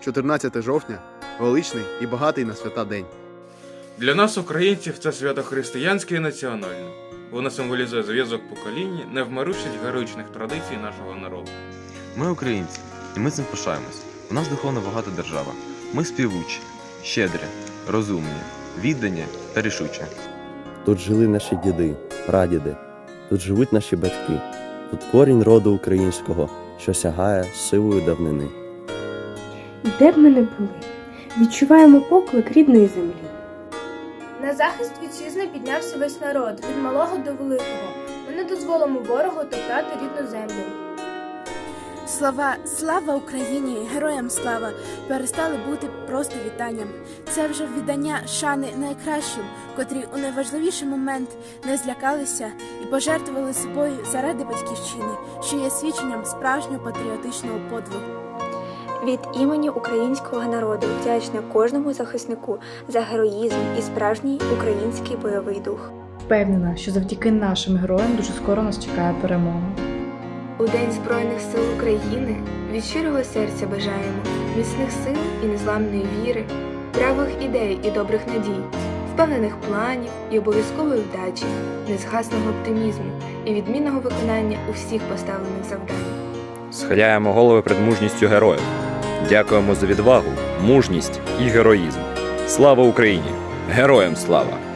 14 жовтня величний і багатий на свята день. Для нас, українців, це свято християнське і національне. Воно символізує зв'язок поколінь, невмирущість героїчних традицій нашого народу. Ми українці, і ми цим пишаємось. У нас духовно багата держава. Ми співучі, щедрі, розумні, віддані та рішучі. Тут жили наші діди, прадіди, тут живуть наші батьки, тут корінь роду українського, що сягає сивої давнини. І де б ми не були, відчуваємо поклик рідної землі. На захист вітчизни піднявся весь народ від малого до великого. Ми не дозволимо ворогу топтати рідну землю. Слова слава Україні, героям слава перестали бути просто вітанням. Це вже віддання шани найкращим, котрі у найважливіший момент не злякалися і пожертвували собою заради батьківщини, що є свідченням справжнього патріотичного подвигу. Від імені українського народу вдячна кожному захиснику за героїзм і справжній український бойовий дух. Впевнена, що завдяки нашим героям дуже скоро нас чекає перемога. У День Збройних сил України від щирого серця бажаємо міцних сил і незламної віри, правих ідей і добрих надій, впевнених планів і обов'язкової вдачі, незгасного оптимізму і відмінного виконання усіх поставлених завдань. Схиляємо голови перед мужністю героїв. Дякуємо за відвагу, мужність і героїзм. Слава Україні! Героям слава!